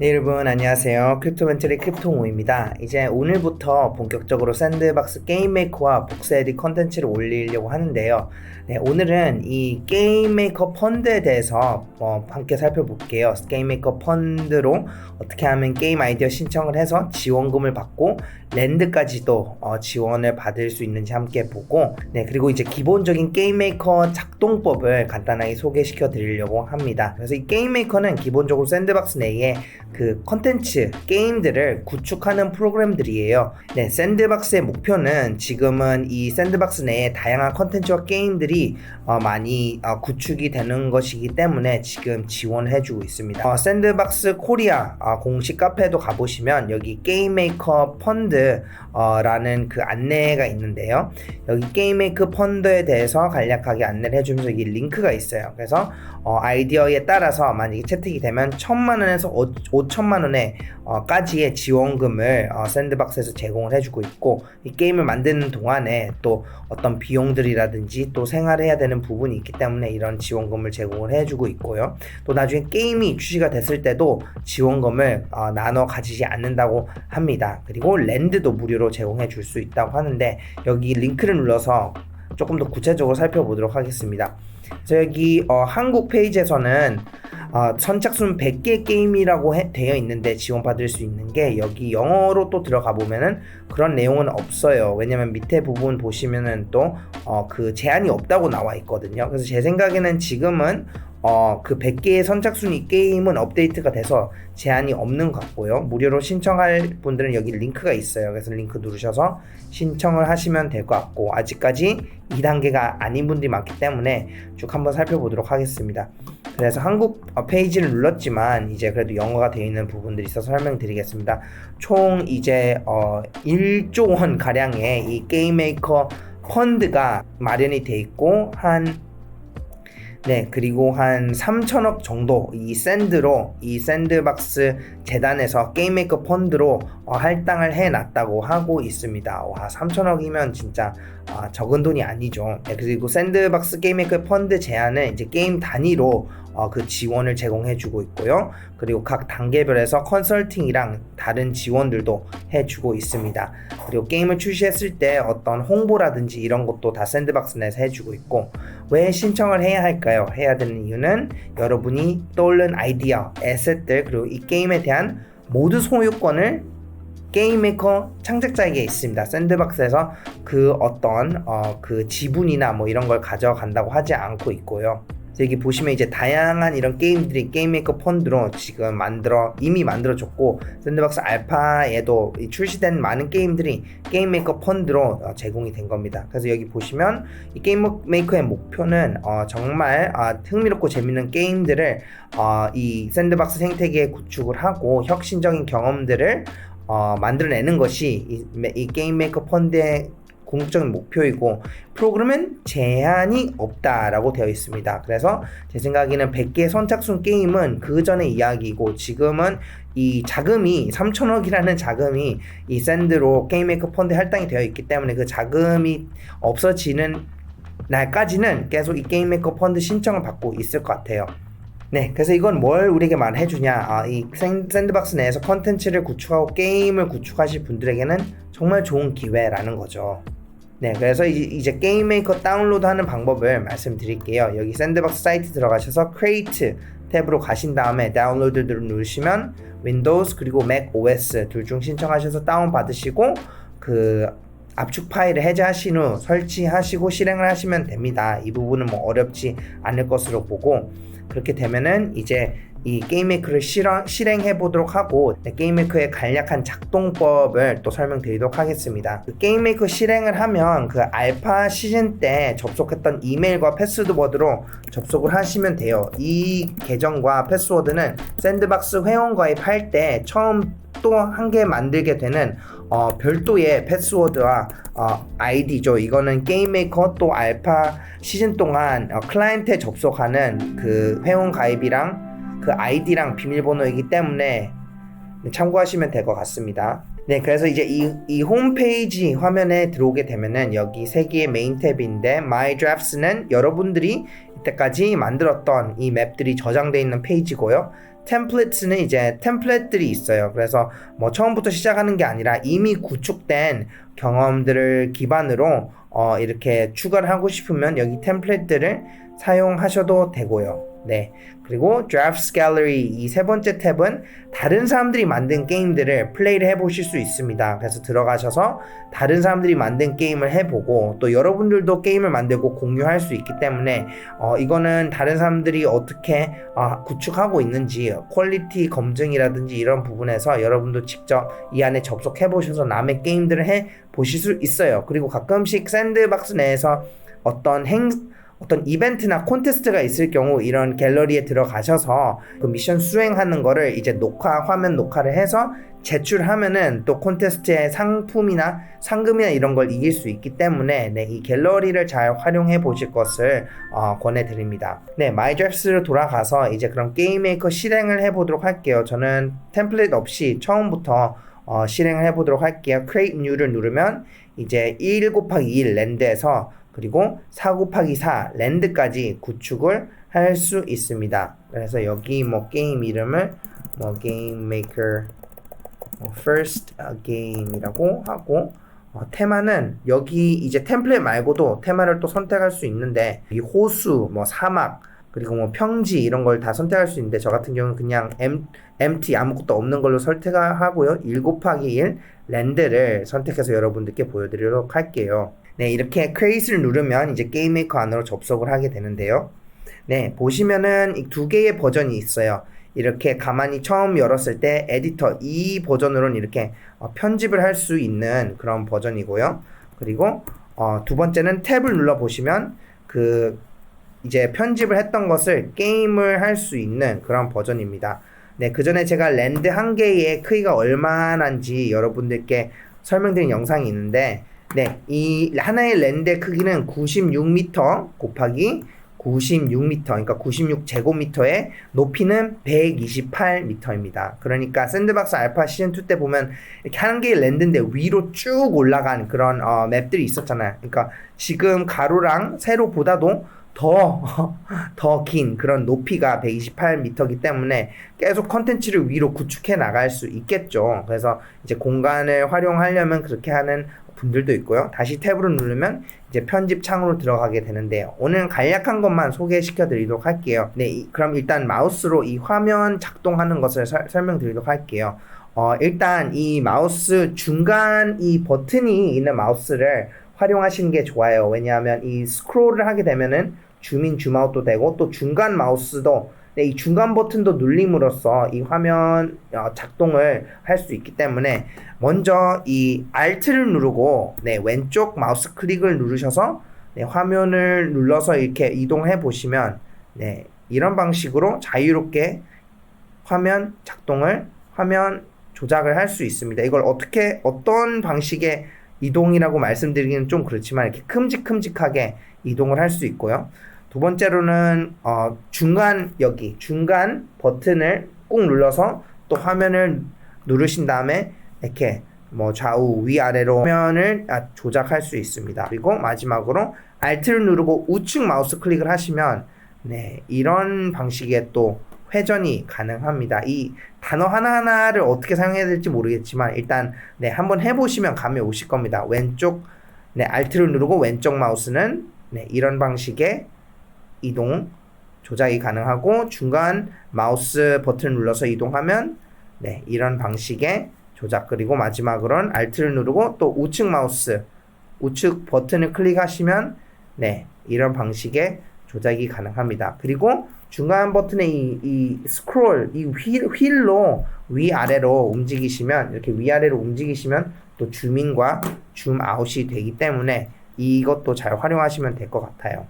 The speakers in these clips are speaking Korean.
네 여러분 안녕하세요. 크립토멘트리 크립토모입니다. 이제 오늘부터 본격적으로 샌드박스 게임메이커와 복사에디 컨텐츠를 올리려고 하는데요. 네, 오늘은 이 게임메이커 펀드에 대해서 어, 함께 살펴볼게요. 게임메이커 펀드로 어떻게 하면 게임 아이디어 신청을 해서 지원금을 받고 랜드까지도 어, 지원을 받을 수 있는지 함께 보고 네 그리고 이제 기본적인 게임메이커 작동법을 간단하게 소개시켜 드리려고 합니다. 그래서 이 게임메이커는 기본적으로 샌드박스 내에 그 컨텐츠 게임들을 구축하는 프로그램들이에요. 네, 샌드박스의 목표는 지금은 이 샌드박스 내에 다양한 컨텐츠와 게임들이 어, 많이 어, 구축이 되는 것이기 때문에 지금 지원해주고 있습니다. 어, 샌드박스 코리아 어, 공식 카페도 가보시면 여기 게임메이커 펀드라는 그 안내가 있는데요. 여기 게임메이커 펀드에 대해서 간략하게 안내를 해주면서 여기 링크가 있어요. 그래서 어, 아이디어에 따라서 만약에 채택이 되면 천만 원에서 5천만 원에 어, 까지의 지원금을 어, 샌드박스에서 제공을 해주고 있고 이 게임을 만드는 동안에 또 어떤 비용들이라든지 또 생활해야 되는 부분이 있기 때문에 이런 지원금을 제공을 해주고 있고요. 또 나중에 게임이 출시가 됐을 때도 지원금을 어, 나눠 가지지 않는다고 합니다. 그리고 랜드도 무료로 제공해 줄 수 있다고 하는데 여기 링크를 눌러서 조금 더 구체적으로 살펴보도록 하겠습니다. 여기 어, 한국 페이지에서는 어, 선착순 100개 게임이라고 해, 되어 있는데 지원받을 수 있는 게 여기 영어로 또 들어가 보면은 그런 내용은 없어요. 왜냐면 밑에 부분 보시면은 또 어, 그 제한이 없다고 나와 있거든요. 그래서 제 생각에는 지금은 어, 그 100개의 선착순위 게임은 업데이트가 돼서 제한이 없는 것 같고요. 무료로 신청할 분들은 여기 링크가 있어요. 그래서 링크 누르셔서 신청을 하시면 될 것 같고, 아직까지 2단계가 아닌 분들이 많기 때문에 쭉 한번 살펴보도록 하겠습니다. 그래서 한국 어, 페이지를 눌렀지만, 이제 그래도 영어가 되어 있는 부분들이 있어서 설명드리겠습니다. 총 이제 어, 1조 원 가량의 이 게임메이커 펀드가 마련이 돼 있고, 한 네, 그리고 한 3천억 정도 이 샌드로 이 샌드박스 재단에서 게임메이커 펀드로 어, 할당을 해놨다고 하고 있습니다. 와, 3천억이면 진짜 아, 적은 돈이 아니죠. 네, 그리고 샌드박스 게임메이커 펀드 제안은 이제 게임 단위로 어, 그 지원을 제공해주고 있고요. 그리고 각 단계별에서 컨설팅이랑 다른 지원들도 해주고 있습니다. 그리고 게임을 출시했을 때 어떤 홍보라든지 이런 것도 다 샌드박스 내에서 해주고 있고 왜 신청을 해야 할까요? 해야 되는 이유는 여러분이 떠오른 아이디어, 에셋들 그리고 이 게임에 대한 모두 소유권을 게임 메이커 창작자에게 있습니다. 샌드박스에서 그 어떤 어, 그 지분이나 뭐 이런 걸 가져간다고 하지 않고 있고요. 여기 보시면 이제 다양한 이런 게임들이 게임메이커 펀드로 지금 만들어 이미 만들어졌고 샌드박스 알파에도 출시된 많은 게임들이 게임메이커 펀드로 어, 제공이 된 겁니다. 그래서 여기 보시면 이 게임메이커의 목표는 어, 정말 어, 흥미롭고 재밌는 게임들을 어, 이 샌드박스 생태계에 구축을 하고 혁신적인 경험들을 어, 만들어내는 것이 이, 이 게임 메이커 펀드의 궁극적인 목표이고 프로그램은 제한이 없다라고 되어 있습니다. 그래서 제 생각에는 100개 선착순 게임은 그 전의 이야기고 지금은 이 자금이 3천억이라는 자금이 이 샌드로 게임메이커 펀드 할당이 되어 있기 때문에 그 자금이 없어지는 날까지는 계속 이 게임메이커 펀드 신청을 받고 있을 것 같아요. 네, 그래서 이건 뭘 우리에게 말해주냐? 아, 이 샌드박스 내에서 컨텐츠를 구축하고 게임을 구축하실 분들에게는 정말 좋은 기회라는 거죠. 네, 그래서 이제 게임 메이커 다운로드하는 방법을 말씀드릴게요. 여기 샌드박스 사이트 들어가셔서 Create 탭으로 가신 다음에 다운로드를 누르시면 윈도우스 그리고 맥 OS 둘 중 신청하셔서 다운 받으시고 그 압축 파일을 해제하신 후 설치하시고 실행을 하시면 됩니다. 이 부분은 뭐 어렵지 않을 것으로 보고 그렇게 되면은 이제 이 게임메이커를 실행, 실행해 보도록 하고 네, 게임메이커의 간략한 작동법을 또 설명드리도록 하겠습니다. 그 게임메이커 실행을 하면 그 알파 시즌 때 접속했던 이메일과 패스워드로 접속을 하시면 돼요. 이 계정과 패스워드는 샌드박스 회원 가입할 때 처음 또한개 만들게 되는 어, 별도의 패스워드와 어, 아이디죠. 이거는 게임메이커 또 알파 시즌 동안 어, 클라이언트에 접속하는 그 회원 가입이랑 그 아이디랑 비밀번호이기 때문에 참고하시면 될 것 같습니다. 네, 그래서 이제 이, 이 홈페이지 화면에 들어오게 되면은 여기 세 개의 메인 탭인데 My Drafts는 여러분들이 이때까지 만들었던 이 맵들이 저장되어 있는 페이지고요. 템플릿스는 이제 템플릿들이 있어요. 그래서 뭐 처음부터 시작하는 게 아니라 이미 구축된 경험들을 기반으로 어, 이렇게 추가를 하고 싶으면 여기 템플릿들을 사용하셔도 되고요. 네. 그리고 Drafts Gallery 이 세 번째 탭은 다른 사람들이 만든 게임들을 플레이를 해보실 수 있습니다. 그래서 들어가셔서 다른 사람들이 만든 게임을 해보고 또 여러분들도 게임을 만들고 공유할 수 있기 때문에 어, 이거는 다른 사람들이 어떻게 어, 구축하고 있는지 퀄리티 검증이라든지 이런 부분에서 여러분도 직접 이 안에 접속해 보셔서 남의 게임들을 해 보실 수 있어요. 그리고 가끔씩 샌드박스 내에서 어떤 행 어떤 이벤트나 콘테스트가 있을 경우 이런 갤러리에 들어가셔서 그 미션 수행하는 거를 이제 녹화 화면 녹화를 해서 제출하면은 또 콘테스트의 상품이나 상금이나 이런 걸 이길 수 있기 때문에 네, 이 갤러리를 잘 활용해 보실 것을 어, 권해드립니다. 네, 마이드랩스로 돌아가서 이제 그럼 게임 메이커 실행을 해보도록 할게요. 저는 템플릿 없이 처음부터 어, 실행을 해보도록 할게요. Create New를 누르면 이제 1 곱하기 1 랜드에서 그리고 4 곱하기 4 랜드까지 구축을 할 수 있습니다. 그래서 여기 뭐 게임 이름을 뭐 게임 메이커 뭐 first game이라고 하고 어, 테마는 여기 이제 템플릿 말고도 테마를 또 선택할 수 있는데 이 호수, 뭐 사막, 그리고 뭐 평지 이런 걸 다 선택할 수 있는데 저 같은 경우는 그냥 M, MT 아무것도 없는 걸로 선택하고요. 1 곱하기 1 랜드를 선택해서 여러분들께 보여드리도록 할게요. 네, 이렇게 create를 누르면 이제 게임 메이커 안으로 접속을 하게 되는데요. 네, 보시면은 이 두 개의 버전이 있어요. 이렇게 가만히 처음 열었을 때 에디터 이 버전으로는 이렇게 어, 편집을 할 수 있는 그런 버전이고요. 그리고 어, 두 번째는 탭을 눌러 보시면 그 이제 편집을 했던 것을 게임을 할 수 있는 그런 버전입니다. 네, 그 전에 제가 랜드 한 개의 크기가 얼마나인지 여러분들께 설명드린 영상이 있는데, 네, 이 하나의 랜드의 크기는 96m 곱하기 96m, 그러니까 96제곱미터의 높이는 128m입니다. 그러니까 샌드박스 알파 시즌 2 때 보면 이렇게 한 개의 랜드인데 위로 쭉 올라간 그런 어, 맵들이 있었잖아요. 그러니까 지금 가로랑 세로보다도 더, 더 긴 그런 높이가 128m이기 때문에 계속 컨텐츠를 위로 구축해 나갈 수 있겠죠. 그래서 이제 공간을 활용하려면 그렇게 하는 분들도 있고요. 다시 탭으로 누르면 이제 편집 창으로 들어가게 되는데요. 오늘 간략한 것만 소개시켜 드리도록 할게요. 네, 이, 그럼 일단 마우스로 이 화면 작동하는 것을 설, 설명드리도록 할게요. 어, 일단 이 마우스 중간 이 버튼이 있는 마우스를 활용하시는 게 좋아요. 왜냐하면 이 스크롤을 하게 되면은 줌인 줌아웃도 되고 또 중간 마우스도 네, 이 중간 버튼도 눌림으로써 이 화면 어, 작동을 할 수 있기 때문에 먼저 이 Alt를 누르고 네, 왼쪽 마우스 클릭을 누르셔서 네, 화면을 눌러서 이렇게 이동해 보시면 네, 이런 방식으로 자유롭게 화면 작동을 화면 조작을 할 수 있습니다. 이걸 어떻게 어떤 방식의 이동이라고 말씀드리기는 좀 그렇지만 이렇게 큼직큼직하게 이동을 할 수 있고요. 두 번째로는 어, 중간 여기 중간 버튼을 꾹 눌러서 또 화면을 누르신 다음에 이렇게 뭐 좌우 위아래로 화면을 아, 조작할 수 있습니다. 그리고 마지막으로 Alt를 누르고 우측 마우스 클릭을 하시면 네 이런 방식의 또 회전이 가능합니다. 이 단어 하나하나를 어떻게 사용해야 될지 모르겠지만 일단 네 한번 해 보시면 감이 오실 겁니다. 왼쪽 네 Alt를 누르고 왼쪽 마우스는 네 이런 방식의 이동 조작이 가능하고 중간 마우스 버튼을 눌러서 이동하면 네, 이런 방식의 조작 그리고 마지막으로는 Alt를 누르고 또 우측 마우스 우측 버튼을 클릭하시면 네, 이런 방식의 조작이 가능합니다. 그리고 중간 버튼의 이, 이 스크롤, 이 휠, 휠로 위아래로 움직이시면, 이렇게 위아래로 움직이시면 또 줌인과 줌아웃이 되기 때문에 이것도 잘 활용하시면 될 것 같아요.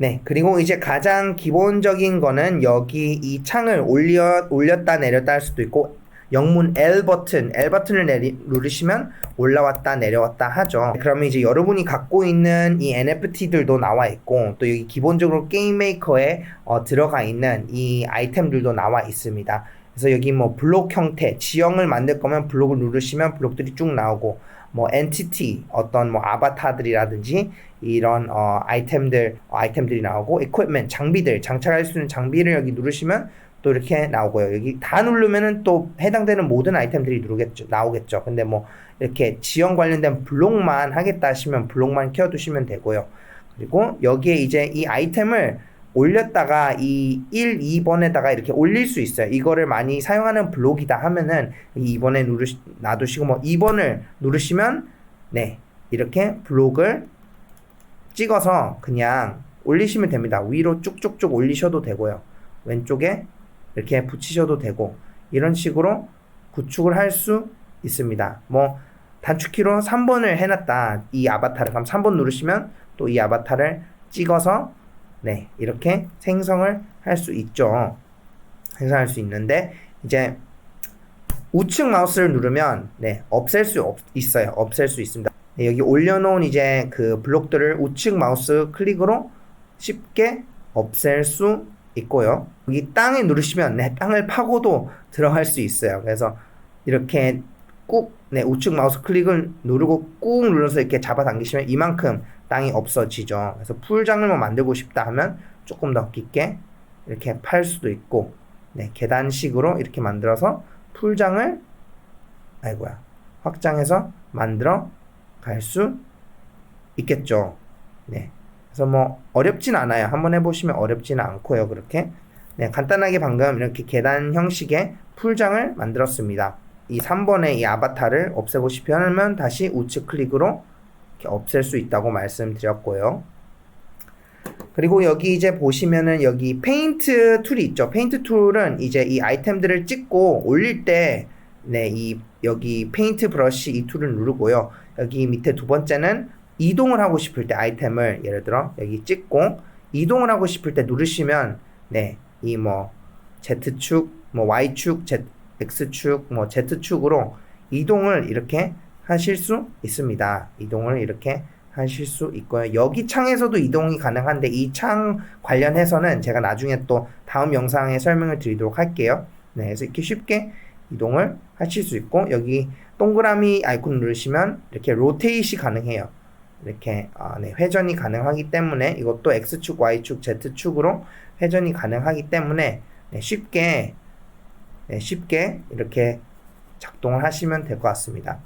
네, 그리고 이제 가장 기본적인 거는 여기 이 창을 올려, 올렸다 내렸다 할 수도 있고 영문 L 버튼, L 버튼을 내리, 누르시면 올라왔다 내려왔다 하죠. 그러면 이제 여러분이 갖고 있는 이 NFT들도 나와 있고 또 여기 기본적으로 게임 메이커에 어, 들어가 있는 이 아이템들도 나와 있습니다. 그래서 여기 뭐 블록 형태, 지형을 만들 거면 블록을 누르시면 블록들이 쭉 나오고 뭐 엔티티 어떤 뭐 아바타들이라든지 이런 어 아이템들 어, 아이템들이 나오고 equipment 장비들 장착할 수 있는 장비를 여기 누르시면 또 이렇게 나오고요. 여기 다 누르면은 또 해당되는 모든 아이템들이 누르겠죠. 나오겠죠. 근데 뭐 이렇게 지형 관련된 블록만 하겠다 하시면 블록만 키워두시면 되고요. 그리고 여기에 이제 이 아이템을 올렸다가 이 1, 2번에다가 이렇게 올릴 수 있어요. 이거를 많이 사용하는 블록이다 하면은 2번에 누르시, 놔두시고 뭐 2번을 누르시면 네, 이렇게 블록을 찍어서 그냥 올리시면 됩니다. 위로 쭉쭉쭉 올리셔도 되고요. 왼쪽에 이렇게 붙이셔도 되고 이런 식으로 구축을 할 수 있습니다. 뭐 단축키로 3번을 해놨다. 이 아바타를 그럼 3번 누르시면 또 이 아바타를 찍어서 네 이렇게 생성을 할 수 있죠. 생성할 수 있는데 이제 우측 마우스를 누르면 네 없앨 수 없, 있어요. 없앨 수 있습니다. 네, 여기 올려놓은 이제 그 블록들을 우측 마우스 클릭으로 쉽게 없앨 수 있고요. 여기 땅에 누르시면 네, 땅을 파고도 들어갈 수 있어요. 그래서 이렇게 꾹 네, 우측 마우스 클릭을 누르고 꾹 눌러서 이렇게 잡아당기시면 이만큼 땅이 없어지죠. 그래서 풀장을 뭐 만들고 싶다 하면 조금 더 깊게 이렇게 팔 수도 있고 네, 계단식으로 이렇게 만들어서 풀장을 아이고야 확장해서 만들어 갈 수 있겠죠. 네. 그래서 뭐 어렵진 않아요. 한번 해보시면 어렵지는 않고요. 그렇게 네, 간단하게 방금 이렇게 계단 형식의 풀장을 만들었습니다. 이 3번의 이 아바타를 없애고 싶으면 다시 우측 클릭으로 없앨 수 있다고 말씀드렸고요. 그리고 여기 이제 보시면은 여기 페인트 툴이 있죠. 페인트 툴은 이제 이 아이템들을 찍고 올릴 때 네, 이 여기 페인트 브러쉬 이 툴을 누르고요. 여기 밑에 두 번째는 이동을 하고 싶을 때 아이템을 예를 들어 여기 찍고 이동을 하고 싶을 때 누르시면 네, 이 뭐 Z축, 뭐 Y축, Z, X축, 뭐 Z축으로 이동을 이렇게 하실 수 있습니다. 이동을 이렇게 하실 수 있고요. 여기 창에서도 이동이 가능한데 이 창 관련해서는 제가 나중에 또 다음 영상에 설명을 드리도록 할게요. 네, 그래서 이렇게 쉽게 이동을 하실 수 있고 여기 동그라미 아이콘 누르시면 이렇게 로테이시 가능해요. 이렇게 아, 네, 회전이 가능하기 때문에 이것도 X축, Y축, Z축으로 회전이 가능하기 때문에 네, 쉽게 네, 쉽게 이렇게 작동을 하시면 될 것 같습니다.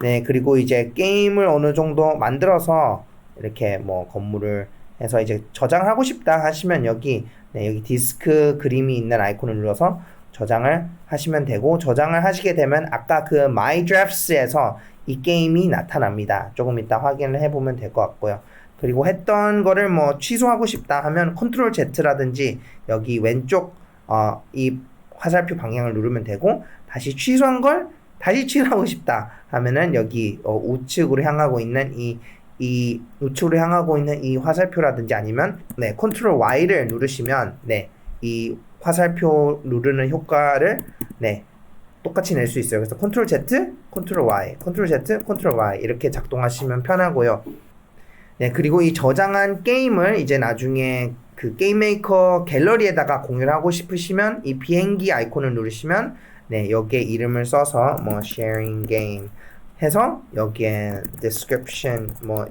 네, 그리고 이제 게임을 어느 정도 만들어서 이렇게 뭐 건물을 해서 이제 저장하고 싶다 하시면 여기 네, 여기 디스크 그림이 있는 아이콘을 눌러서 저장을 하시면 되고 저장을 하시게 되면 아까 그 My Drafts에서 이 게임이 나타납니다. 조금 이따 확인을 해보면 될 것 같고요. 그리고 했던 거를 뭐 취소하고 싶다 하면 컨트롤 Z라든지 여기 왼쪽 어, 이 화살표 방향을 누르면 되고 다시 취소한 걸 다시 취소하고 싶다 하면은 여기 어, 우측으로 향하고 있는 이, 이 우측으로 향하고 있는 이 화살표라든지 아니면 네 컨트롤 Y를 누르시면 네이 화살표 누르는 효과를 네 똑같이 낼 수 있어요. 그래서 컨트롤 Z, 컨트롤 Y, 컨트롤 Z, 컨트롤 Y 이렇게 작동하시면 편하고요. 네, 그리고 이 저장한 게임을 이제 나중에 그 게임 메이커 갤러리에다가 공유를 하고 싶으시면 이 비행기 아이콘을 누르시면 네, 여기에 이름을 써서 뭐 sharing game 해서 여기에 description 뭐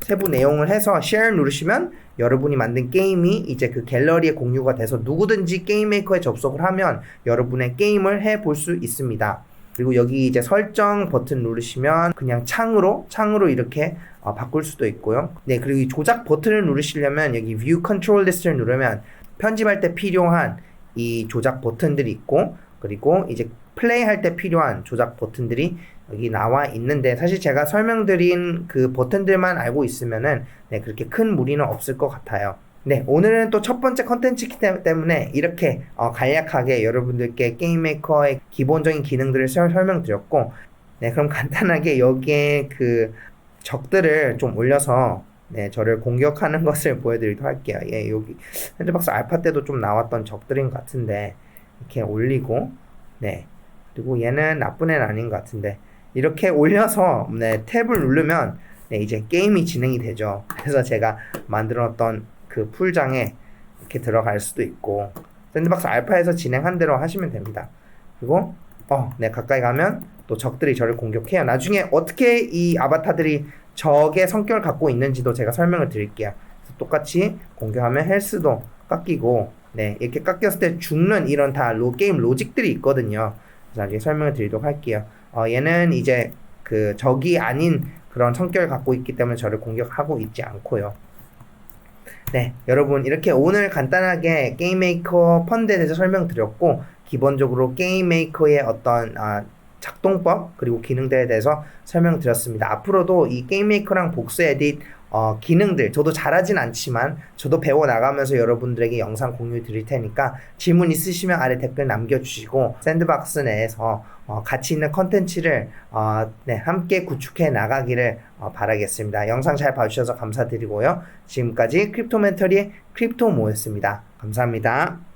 세부 내용을 해서 share 누르시면 여러분이 만든 게임이 이제 그 갤러리에 공유가 돼서 누구든지 게임 메이커에 접속을 하면 여러분의 게임을 해 볼 수 있습니다. 그리고 여기 이제 설정 버튼 누르시면 그냥 창으로 창으로 이렇게 어, 바꿀 수도 있고요. 네, 그리고 이 조작 버튼을 누르시려면 여기 View Control List를 누르면 편집할 때 필요한 이 조작 버튼들이 있고 그리고 이제 플레이할 때 필요한 조작 버튼들이 여기 나와 있는데 사실 제가 설명드린 그 버튼들만 알고 있으면은 네, 그렇게 큰 무리는 없을 것 같아요. 네, 오늘은 또 첫 번째 컨텐츠이기 때문에 이렇게 어, 간략하게 여러분들께 게임메이커의 기본적인 기능들을 설- 설명드렸고, 네, 그럼 간단하게 여기에 그 적들을 좀 올려서 네, 저를 공격하는 것을 보여드리도록 할게요. 예, 여기 핸드박스 알파 때도 좀 나왔던 적들인 것 같은데 이렇게 올리고, 네, 그리고 얘는 나쁜 애는 아닌 것 같은데 이렇게 올려서 네, 탭을 누르면 네, 이제 게임이 진행이 되죠. 그래서 제가 만들었던 그 풀장에 이렇게 들어갈 수도 있고 샌드박스 알파에서 진행한 대로 하시면 됩니다. 그리고 어, 네 가까이 가면 또 적들이 저를 공격해요. 나중에 어떻게 이 아바타들이 적의 성격을 갖고 있는지도 제가 설명을 드릴게요. 똑같이 공격하면 헬스도 깎이고 네, 이렇게 깎였을 때 죽는 이런 다 로, 게임 로직들이 있거든요. 그래서 나중에 설명을 드리도록 할게요. 어, 얘는 이제 그 적이 아닌 그런 성격을 갖고 있기 때문에 저를 공격하고 있지 않고요. 네, 여러분 이렇게 오늘 간단하게 게임 메이커 펀드에 대해서 설명드렸고 기본적으로 게임 메이커의 어떤 아, 작동법 그리고 기능들에 대해서 설명드렸습니다. 앞으로도 이 게임 메이커랑 복수 에딧 어, 기능들 저도 잘하진 않지만 저도 배워 나가면서 여러분들에게 영상 공유 드릴 테니까 질문 있으시면 아래 댓글 남겨주시고 샌드박스 내에서 어, 가치 있는 컨텐츠를 어, 네, 함께 구축해 나가기를 어, 바라겠습니다. 영상 잘 봐주셔서 감사드리고요. 지금까지 크립토멘터리의 크립토모였습니다. 감사합니다.